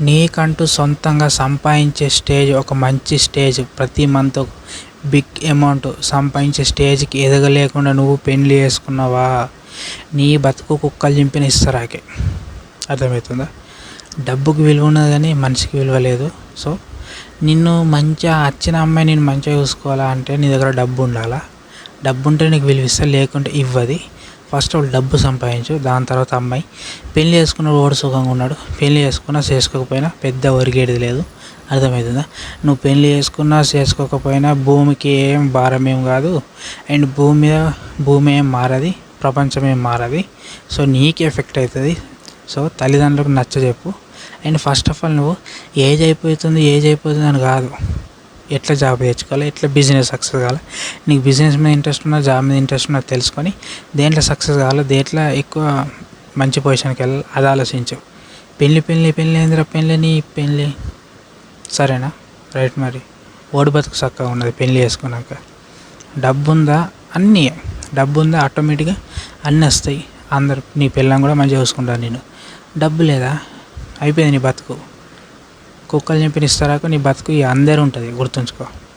నీకంటూ సొంతంగా సంపాదించే స్టేజ్ ఒక మంచి స్టేజ్. ప్రతి మంత్ బిగ్ అమౌంట్ సంపాదించే స్టేజ్కి ఎదగలేకుండా నువ్వు పెళ్ళి చేసుకున్నావా? నీ బతుకు కుక్కలు చింపిన ఇస్తరాకే. అర్థమవుతుందా? డబ్బుకి విలువ ఉన్నది కానీ మనిషికి విలువ లేదు. సో నిన్ను మంచిగా వచ్చిన అమ్మాయి నేను మంచిగా చూసుకోవాలా అంటే నీ దగ్గర డబ్బు ఉండాలా? డబ్బు ఉంటే నీకు విలువ ఇస్తా లేకుంటే ఇవ్వది. ఫస్ట్ ఆఫ్ డబ్బు సంపాదించు దాని తర్వాత అమ్మాయి. పెళ్ళి చేసుకున్న వాడు సుఖంగా ఉన్నాడు. పెళ్ళి చేసుకున్నా చేసుకోకపోయినా పెద్ద ఒరిగేది లేదు. అర్థమవుతుందా? నువ్వు పెళ్ళి చేసుకున్నా చేసుకోకపోయినా భూమికి ఏం భారం ఏం కాదు. అండ్ భూమి మీద భూమి ఏం మారది ప్రపంచం ఏం మారది. సో నీకే ఎఫెక్ట్ అవుతుంది. సో తల్లిదండ్రులకు నచ్చ చెప్పు అండ్ ఫస్ట్ ఆఫ్ ఆల్ నువ్వు ఏజ్ అయిపోతుంది ఏజ్ అయిపోతుంది అని కాదు. ఎట్లా జాబ్ తెచ్చుకోవాలి ఎట్లా బిజినెస్ సక్సెస్ కావాలి నీకు బిజినెస్ మీద ఇంట్రెస్ట్ ఉన్నా జాబ్ మీద ఇంట్రెస్ట్ ఉన్నా తెలుసుకొని దేంట్లో సక్సెస్ కావాలి దేంట్లో ఎక్కువ మంచి పొజిషన్కి వెళ్ళాలి అది ఆలోచించు. పెళ్ళి పెళ్ళి పెళ్ళి ఏందిరా పెళ్ళి నీ పెళ్ళి. సరేనా? రైట్ మరి. ఓడి బతుకు చక్కగా ఉన్నది పెళ్ళి చేసుకున్నాక. డబ్బు ఉందా అన్నీ. డబ్బు ఉందా ఆటోమేటిక్గా అన్నీ వస్తాయి. అందరు నీ పిల్లని కూడా మంచిగా చూసుకుంటాను నేను. డబ్బు లేదా? అయిపోయింది నీ బతుకు. కుక్కలు చెప్పిన ఇస్తారాకు నీ బతుకు ఇక అందరు ఉంటుంది. గుర్తుంచుకో.